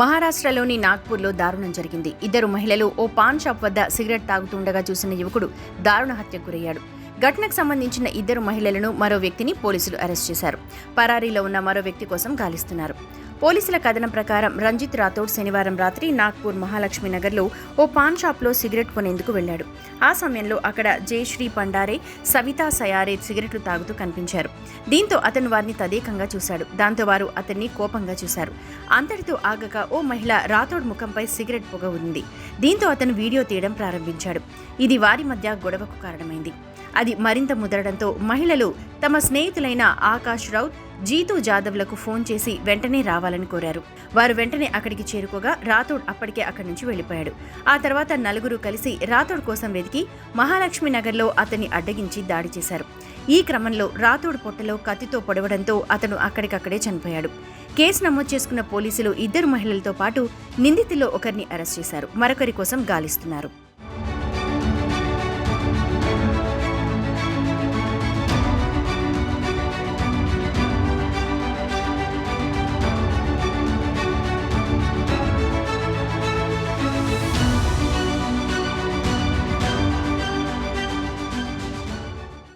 మహారాష్ట్రలోని నాగ్పూర్లో దారుణం జరిగింది. ఇద్దరు మహిళలు ఓ పాన్ షాప్ వద్ద సిగరెట్ తాగుతుండగా చూసిన యువకుడు దారుణ హత్యకు గురయ్యాడు. ఘటనకు సంబంధించిన ఇద్దరు మహిళలను మరో వ్యక్తిని పోలీసులు అరెస్ట్ చేశారు. పరారీలో ఉన్న మరో వ్యక్తి కోసం గాలిస్తున్నారు. పోలీసుల కథనం ప్రకారం రంజిత్ రాథోడ్ శనివారం రాత్రి నాగ్పూర్ మహాలక్ష్మి నగర్లో ఓ పాన్ షాప్లో సిగరెట్ కొనేందుకు వెళ్ళాడు. ఆ సమయంలో అక్కడ జయశ్రీ పండారే సవితా సయారే సిగరెట్లు తాగుతూ కనిపించారు. దీంతో అతను వారిని తదేకంగా చూశాడు. దాంతో వారు అతన్ని కోపంగా చూశారు. అంతటితో ఆగక ఓ మహిళ రాథోడ్ ముఖంపై సిగరెట్ పొగ ఉంది దీంతో అతను వీడియో తీయడం ప్రారంభించాడు. ఇది వారి మధ్య గొడవకు కారణమైంది. అది మరింత ముదరడంతో మహిళలు తమ స్నేహితులైన ఆకాష్ రౌత్ జీతూ జాదవ్లకు ఫోన్ చేసి వెంటనే రావాలని కోరారు. వారు వెంటనే అక్కడికి చేరుకోగా రాథోడ్ అప్పటికే అక్కడి నుంచి వెళ్ళిపోయాడు. ఆ తర్వాత నలుగురు కలిసి రాథోడ్ కోసం వెతికి మహాలక్ష్మి నగర్లో అతన్ని అడ్డగించి దాడి చేశారు. ఈ క్రమంలో రాథోడ్ పొట్టలో కత్తితో పొడవడంతో అతను అక్కడికక్కడే చనిపోయాడు. కేసు నమోదు చేసుకున్న పోలీసులు ఇద్దరు మహిళలతో పాటు నిందితుల్లో ఒకరిని అరెస్ట్ చేశారు. మరొకరి కోసం గాలిస్తున్నారు.